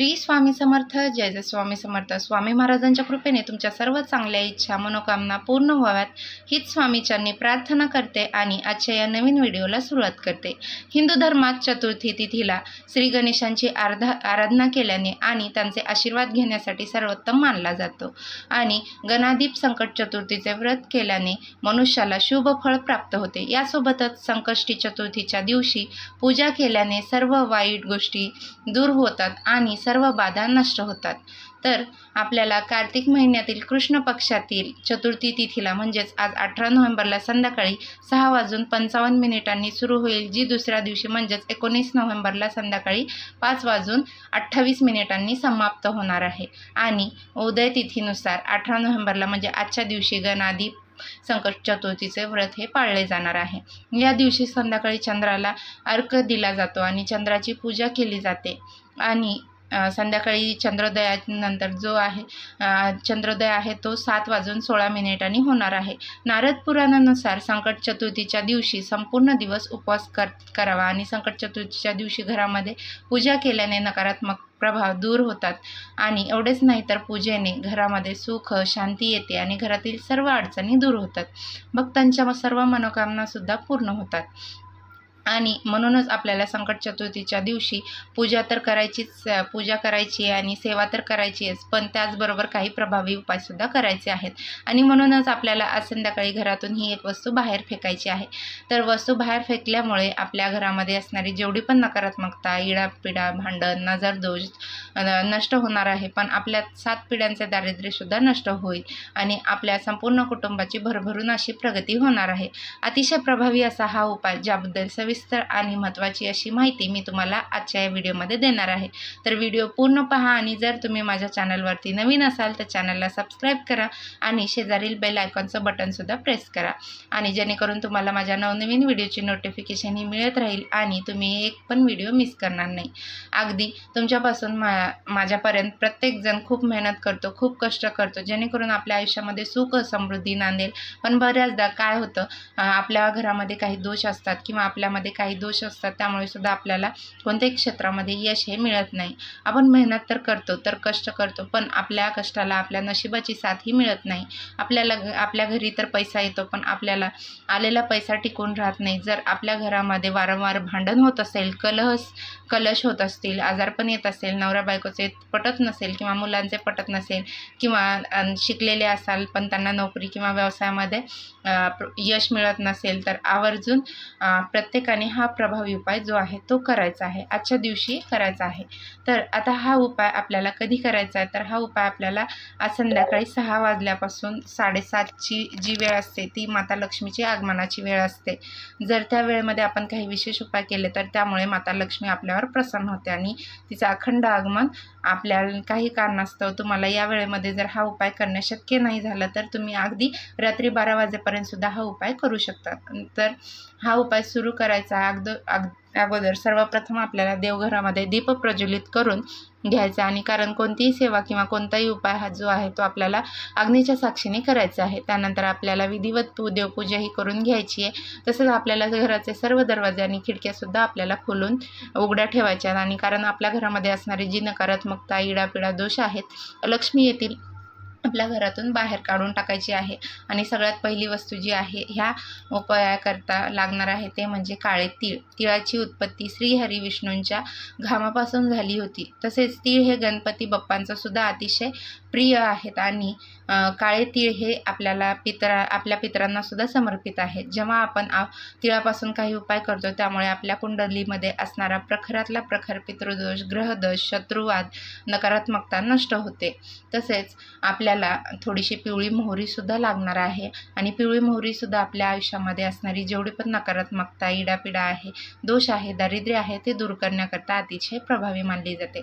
श्री स्वामी समर्थ जय जय स्वामी समर्थ. स्वामी महाराजांच्या कृपेने तुमच्या सर्व चांगल्या इच्छा मनोकामना पूर्ण व्हाव्यात. हीच स्वामीच्यांनी प्रार्थना करते आणि आजच्या या नवीन व्हिडिओला सुरुवात करते. हिंदू धर्मात चतुर्थी तिथीला श्री गणेशांची आराधा आराधना केल्याने आणि त्यांचे आशीर्वाद घेण्यासाठी सर्वोत्तम मानला जातो. आणि गणादीप संकट चतुर्थीचे व्रत केल्याने मनुष्याला शुभ फळ प्राप्त होते. यासोबतच संकष्टी चतुर्थीच्या दिवशी पूजा केल्याने सर्व वाईट गोष्टी दूर होतात आणि सर्व सर्व बाधा नष्ट होतात. तर आपल्याला कार्तिक महिन्यातील कृष्ण पक्षातील चतुर्थी तिथीला म्हणजेच आज अठरा नोव्हेंबरला संध्याकाळी सहा वाजून पंचावन्न मिनिटांनी सुरू होईल जी दुसऱ्या दिवशी म्हणजेच एकोणीस नोव्हेंबरला संध्याकाळी पाच वाजून अठ्ठावीस मिनिटांनी समाप्त होणार आहे. आणि उदय तिथीनुसार अठरा नोव्हेंबरला म्हणजे आजच्या दिवशी गणादी संकट चतुर्थीचे व्रत हे पाळले जाणार आहे. या दिवशी संध्याकाळी चंद्राला अर्क दिला जातो आणि चंद्राची पूजा केली जाते. आणि संध्याकाळी चंद्रोदयानंतर जो आहे चंद्रोदय आहे तो सात वाजून सोळा मिनिटांनी होणार आहे. नारद पुराणानुसार संकट चतुर्थीच्या दिवशी संपूर्ण दिवस उपवास कर करावा आणि संकट चतुर्थीच्या दिवशी घरामध्ये पूजा केल्याने नकारात्मक प्रभाव दूर होतात. आणि एवढेच नाही तर पूजेने घरामध्ये सुख शांती येते आणि घरातील सर्व अडचणी दूर होतात. भक्तांच्या सर्व मनोकामनासुद्धा पूर्ण होतात. आणि म्हणूनच आपल्याला संकट चतुर्थीच्या दिवशी पूजा तर करायचीच पूजा करायची आहे आणि सेवा तर करायची आहेच पण त्याचबरोबर काही प्रभावी उपायसुद्धा करायचे आहेत. आणि म्हणूनच आपल्याला आज संध्याकाळी घरातून ही एक वस्तू बाहेर फेकायची आहे. तर वस्तू बाहेर फेकल्यामुळे आपल्या घरामध्ये असणारी जेवढी पण नकारात्मकता इडापिडा भांडण नजरदोष नष्ट होणार आहे पण आपल्या सात पिढ्यांचे दारिद्र्यसुद्धा नष्ट होईल आणि आपल्या संपूर्ण कुटुंबाची भरभरून अशी प्रगती होणार आहे. अतिशय प्रभावी असा हा उपाय ज्याबद्दल सविस्तर आणि महत्त्वाची अशी माहिती मी तुम्हाला आजच्या या व्हिडिओमध्ये देणार आहे. तर व्हिडिओ पूर्ण पहा आणि जर तुम्ही माझ्या चॅनलवरती नवीन असाल तर चॅनलला सबस्क्राईब करा आणि शेजारील बेल आयकॉनचं बटनसुद्धा प्रेस करा. आणि जेणेकरून तुम्हाला माझ्या नवनवीन व्हिडिओची नोटिफिकेशन ही मिळत राहील आणि तुम्ही एक पण व्हिडिओ मिस करणार नाही. अगदी तुमच्यापासून मा माझ्यापर्यंत प्रत्येकजण खूप मेहनत करतो खूप कष्ट करतो जेणेकरून आपल्या आयुष्यामध्ये सुख समृद्धी नांदेल. पण बऱ्याचदा काय होतं आपल्या घरामध्ये काही दोष असतात किंवा आपल्यामध्ये काही दोष असतात त्यामुळे सुद्धा आपल्याला कोणत्याही क्षेत्रामध्ये यश हे मिळत नाही. आपण मेहनत तर करतो तर कष्ट करतो पण आपल्या कष्टाला आपल्या नशिबाची साथही मिळत नाही. आपल्याला आपल्या घरी तर पैसा येतो पण आपल्याला आलेला पैसा टिकून राहत नाही. जर आपल्या घरामध्ये वारंवार भांडण होत असेल कलह कलश होत असतील आजारपण येत असेल नवरा बायकोचे पटत नसेल किंवा मुलांचे पटत नसेल किंवा शिकलेले असाल पण त्यांना नोकरी किंवा व्यवसायामध्ये यश मिळत नसेल तर आवर्जून प्रत्येक ठिकाणी हा प्रभावी उपाय जो आहे तो करायचा आहे. आजच्या दिवशी करायचा आहे. तर आता हा उपाय आपल्याला कधी करायचा आहे? तर हा उपाय आपल्याला आज संध्याकाळी सहा वाजल्यापासून साडेसातची जी वेळ असते ती माता लक्ष्मीची आगमनाची वेळ असते. जर त्या वेळेमध्ये आपण काही विशेष उपाय केले तर त्यामुळे माता लक्ष्मी आपल्यावर प्रसन्न होते आणि तिचं अखंड आगमन आपल्या काही कारणास्तव तुम्हाला या वेळेमध्ये जर हा उपाय करणं शक्य नाही झालं तर तुम्ही अगदी रात्री बारा वाजेपर्यंत सुद्धा हा उपाय करू शकता. तर हा उपाय सुरू करायचा अगद अग अगोदर सर्वप्रथम आपल्याला देवघरामध्ये दीप प्रज्वलित करून घ्यायचा आणि कारण कोणतीही सेवा किंवा कोणताही उपाय हा जो आहे तो आपल्याला अग्नीच्या साक्षीने करायचा आहे. त्यानंतर आपल्याला विधिवत पू देवपूजा ही करून घ्यायची आहे. तसंच आपल्याला घराचे सर्व दरवाजे आणि खिडक्यासुद्धा आपल्याला खोलून उघड्या ठेवायच्या आणि कारण आपल्या घरामध्ये असणारी जी नकारात्मकता इडापिडा दोष आहेत लक्ष्मी येतील आपल्या घरातून बाहेर काढून टाकायची आहे. आणि सगळ्यात पहिली वस्तू जी आहे ह्या उपायाकरता लागणार आहे ते म्हणजे काळे तीळ. तिळाची उत्पत्ती श्रीहरी विष्णूंच्या घामापासून झाली होती. तसेच तीळ हे गणपती बाप्पांचं सुद्धा अतिशय प्रिय आहेत आणि काळे तीळ हे आपल्याला पितरा आपल्या पितरांना सुद्धा समर्पित आहेत. जेव्हा आपण आ तिळापासून काही उपाय करतो त्यामुळे आपल्या कुंडलीमध्ये असणारा प्रखरातला प्रखर पितृदोष ग्रहदोष शत्रुवाद नकारात्मकता नष्ट होते. तसेच आपल्या आपल्याला थोडीशी पिवळी मोहरीसुद्धा लागणार आहे. आणि पिवळी मोहरीसुद्धा आपल्या आयुष्यामध्ये असणारी जेवढी पण नकारात्मकता इडापिडा आहे दोष आहे दारिद्र्य आहे ते दूर करण्याकरता अतिशय प्रभावी मानली जाते.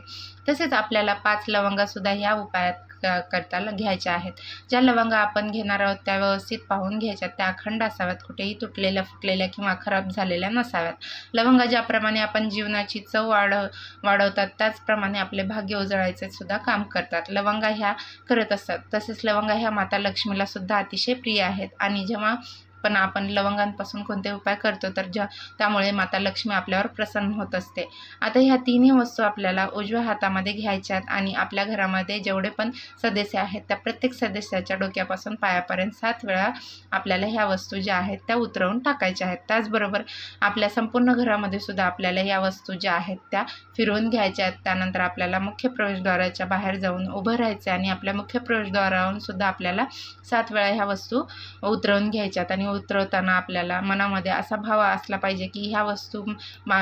तसेच आपल्याला पाच लवंगासुद्धा या उपायात क- करता ल- घ्यायच्या आहेत. ज्या लवंगा आपण घेणार आहोत त्या व्यवस्थित पाहून घ्यायच्या. त्या अखंड असाव्यात कुठेही तुटलेल्या फुटलेल्या किंवा खराब झालेल्या नसाव्यात. लवंगा ज्याप्रमाणे आपण जीवनाची चव वाढव वाढवतात त्याचप्रमाणे आपले भाग्य उजळायचे सुद्धा काम करतात. लवंगा ह्या करत असतात. तसेच लवंगा ह्या माता लक्ष्मीला सुद्धा अतिशय प्रिय आहेत. आणि जेव्हा पण आपण लवंगांपासून कोणते उपाय करतो तर ज्या त्यामुळे माता लक्ष्मी आपल्यावर प्रसन्न होत असते. आता ह्या तिन्ही वस्तू आपल्याला उजव्या हातामध्ये घ्यायच्यात आणि आपल्या घरामध्ये जेवढे पण सदस्य आहेत त्या प्रत्येक सदस्याच्या डोक्यापासून पायापर्यंत सात वेळा आपल्याला ह्या वस्तू ज्या आहेत त्या उतरवून टाकायच्या आहेत. त्याचबरोबर आपल्या संपूर्ण घरामध्ये सुद्धा आपल्याला या वस्तू ज्या आहेत त्या फिरवून घ्यायच्या आहेत त्यानंतर आपल्याला मुख्य प्रवेशद्वाराच्या बाहेर जाऊन उभं राहायचं आणि आपल्या मुख्य प्रवेशद्वारावरून सुद्धा आपल्याला सात वेळा ह्या वस्तू उतरवून घ्यायच्यात आणि उतरवताना आपल्याला मनामध्ये असा भाव असला पाहिजे की ह्या वस्तू मा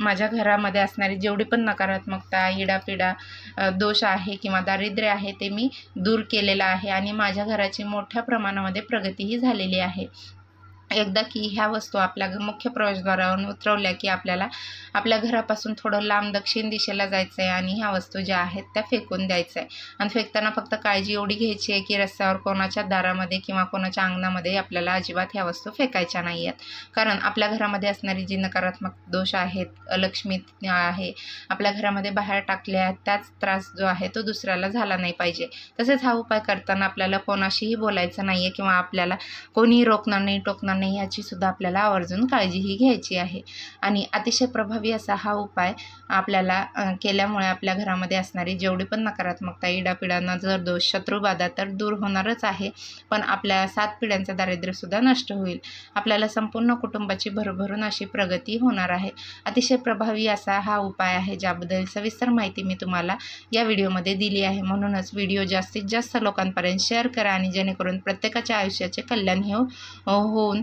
माझ्या घरामध्ये असणारी जेवढी पण नकारात्मकता इडापिडा दोष आहे किंवा दारिद्र्य आहे ते मी दूर केलेलं आहे आणि माझ्या घराची मोठ्या प्रमाणामध्ये प्रगतीही झालेली आहे. एकदा की ह्या वस्तू आपल्या मुख्य प्रवेशद्वारावरून उतरवल्या की आपल्याला आपल्या घरापासून थोडं लांब दक्षिण दिशेला जायचं आहे आणि ह्या वस्तू ज्या आहेत त्या फेकून द्यायचं आहे आणि फेकताना फक्त काळजी एवढी घ्यायची आहे की रस्त्यावर कोणाच्या दारामध्ये किंवा कोणाच्या अंगणामध्ये आपल्याला अजिबात ह्या वस्तू फेकायच्या नाही आहेत कारण आपल्या घरामध्ये असणारी जी नकारात्मक दोष आहेत अलक्ष्मी आहे आपल्या घरामध्ये बाहेर टाकल्या त्याच त्रास जो आहे तो दुसऱ्याला झाला नाही पाहिजे. तसेच हा उपाय करताना आपल्याला कोणाशीही बोलायचं नाही आहे किंवा आपल्याला कोणीही रोखणार नाही टोकणार नाही याची सुद्धा आपल्याला आवर्जून काळजीही घ्यायची आहे. आणि अतिशय प्रभावी असा हा उपाय आपल्याला केल्यामुळे आपल्या घरामध्ये असणारी जेवढी पण नकारात्मकता इडापिडांना जर दोष शत्रुबाधा तर दूर होणारच आहे. पण आपल्या सात पिढ्यांचं दारिद्र्यसुद्धा नष्ट होईल. आपल्याला संपूर्ण कुटुंबाची भरभरून अशी प्रगती होणार आहे. अतिशय प्रभावी असा हा उपाय आहे ज्याबद्दल सविस्तर माहिती मी तुम्हाला या व्हिडिओमध्ये दिली आहे. म्हणूनच व्हिडिओ जास्तीत जास्त लोकांपर्यंत शेअर करा आणि जेणेकरून प्रत्येकाच्या आयुष्याचे कल्याण हे हो- होऊन